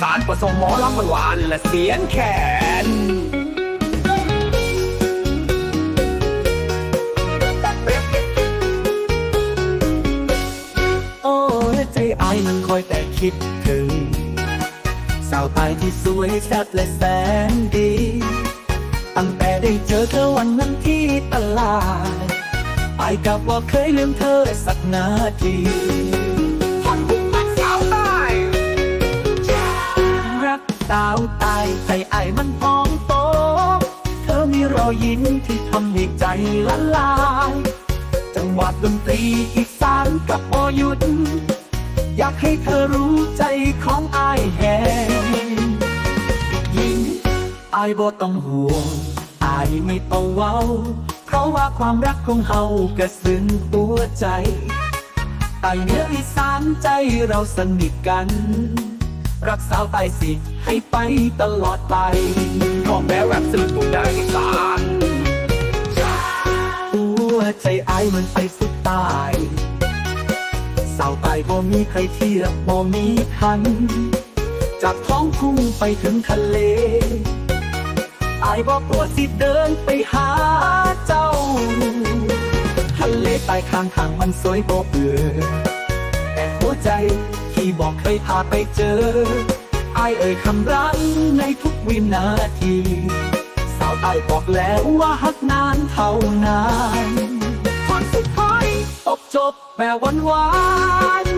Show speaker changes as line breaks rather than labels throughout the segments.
สานผสมหมอลำหวานและเสียงแขนโอ้ใจไอมันคอยแต่คิดถึง สาวตายที่สวยแซ่บและแสนดี ตั้งแต่ได้เจอเธอวันนั้นที่ตลาดไอกับว่าเคยลืมเธอสักนาที สาวตายใจไอายมันพองโต เธอมีรอยยิ้มที่ทำให้ใจละลาย จังหวะดนตรีอีสานกับอยุดอยากให้เธอรู้ใจของไอแหงยิ่งอายบ่ต้องห่วงไอไม่ต้องเว้า เพราะว่าความรักของเฮากระซึ้งหัวใจใต้เนื้ออีสานใจเราสนิทกัน รักสาวใต้สิให้ไปตลอดไปขอแม้แรปสื่อตุกได้อีสานหัวใจไอายมันไปสุดตายสาวตายบ่มีใครเทียบบ่มีทัน จากท้องทุ่งไปถึงทะเลไอายบ่กลัวสิเดินไปหาเจ้า ทะเลใต้ข้างทางมันสวยบ่เบื่อแต่หัวใจ ที่บอกเคยพาไปเจอไอเอ่ยคำรักในทุกวินาที สาวใต้บอกแล้วว่าฮักนานเท่านานตอนสุดท้ายตบจบแบบหวานหวาน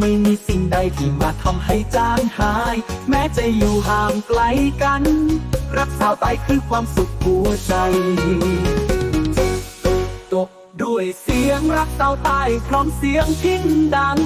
ไม่มีสิ่งใดที่มาทำให้จางหาย แม้จะอยู่ห่างไกลกัน รักสาวตายคือความสุขหัวใจตบด้วยเสียงรักสาวตายพร้อมเสียงพิ้นดัง